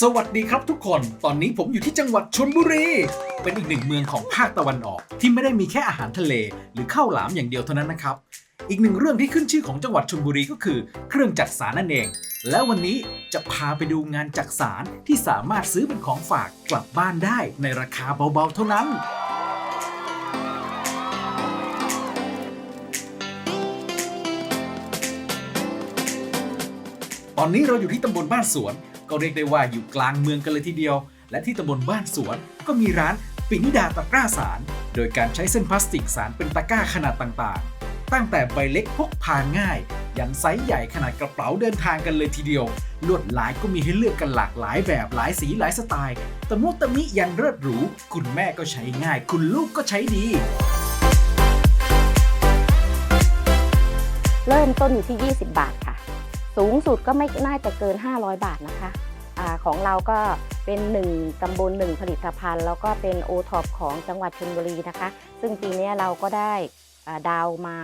สวัสดีครับทุกคน ตอนนี้ผมอยู่ที่จังหวัดชนบุรี เป็นอีกหนึ่งเมืองของภาคตะวันออก ที่ไม่ได้มีแค่อาหารทะเล หรือข้าวหลามอย่างเดียวเท่านั้นนะครับ อีกหนึ่งเรื่องที่ขึ้นชื่อของจังหวัดชนบุรีก็คือ เครื่องจักสารนั่นเอง และวันนี้จะพาไปดูงานจักสารที่สามารถซื้อเป็นของฝากกลับบ้านได้ในราคาเบาๆเท่านั้นตอนนี้เราอยู่ที่ตำบลบ้านสวน ก็เรียกได้ว่าอยู่กลางเมืองกันเลยทีเดียว และที่ตำบลบ้านสวน ก็มีร้านปินิดาตะกร้าสาร โดยการใช้เส้นพลาสติกสารเป็นตะกร้าขนาดต่างๆ ตั้งแต่ใบเล็กพกพาง่าย ยันไซส์ใหญ่ขนาดกระเป๋าเดินทางกันเลยทีเดียว ลวดลายก็มีให้เลือกกันหลากหลายแบบหลายสีหลายสไตล์ตะมุตะมิยันเลิศหรู คุณแม่ก็ใช้ง่าย คุณลูกก็ใช้ดีเริ่มต้นอยู่ที่ 20 บาทค่ะ สูงสุดก็ไม่น่าจะเกิน 500 บาทนะคะอาของเราก็เป็น 1 ตำบล 1 ผลิตภัณฑ์ แล้วก็เป็นโอท็อปของจังหวัดชลบุรีนะคะ ซึ่งปีนี้เราก็ได้ดาวมา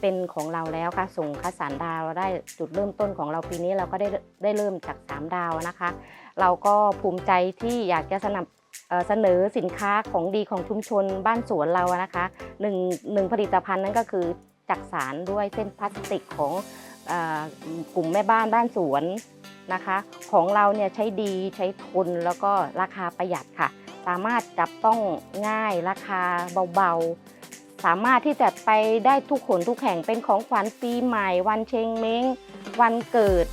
เป็นของเราแล้วค่ะ ส่งคัดสารดาวเราได้จุดเริ่มต้นของเราปีนี้เราก็ได้ได้เริ่มจาก 3 ดาวนะคะ เราก็ภูมิใจที่อยากจะสนับเสนอสินค้าของดีของชุมชนบ้านสวนเรานะคะหนึ่งหนึ่งผลิตภัณฑ์นั่นก็คือจักสารด้วยเส้นพลาสติกของ กลุ่มแม่บ้านบ้านสวนนะคะ ของเราเนี่ยใช้ดีใช้ทนแล้วก็ราคาประหยัดค่ะ สามารถจับต้องง่ายราคาเบาๆ สามารถที่จะไปได้ทุกขนทุกแห่งเป็นของขวัญปีใหม่ วันเชงเม้ง วันเกิด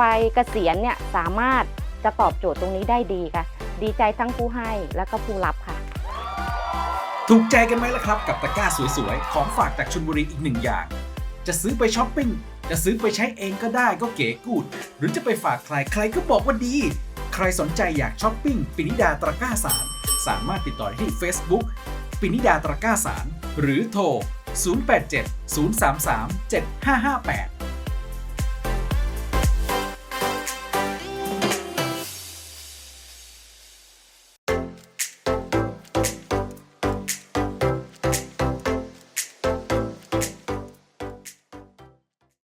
วัยเกษียณเนี่ยสามารถจะตอบโจทย์ตรงนี้ได้ดีค่ะ ดีใจทั้งผู้ให้และก็ผู้รับค่ะ ถูกใจกันไหมล่ะครับ กับตะกร้าสวยๆ ของฝากจากชลบุรีอีกหนึ่งอย่าง จะซื้อไปช้อปปิ้ง จะซื้อไปใช้เองก็ได้ก็เก๋กูด หรือจะไปฝากใครใครก็บอกว่าดี ใครสนใจอยากช้อปปิ้งปินิดาตะก้าสารสามารถติดต่อที่ Facebook ปินิดาตะก้าสารหรือโทร 087 033 7558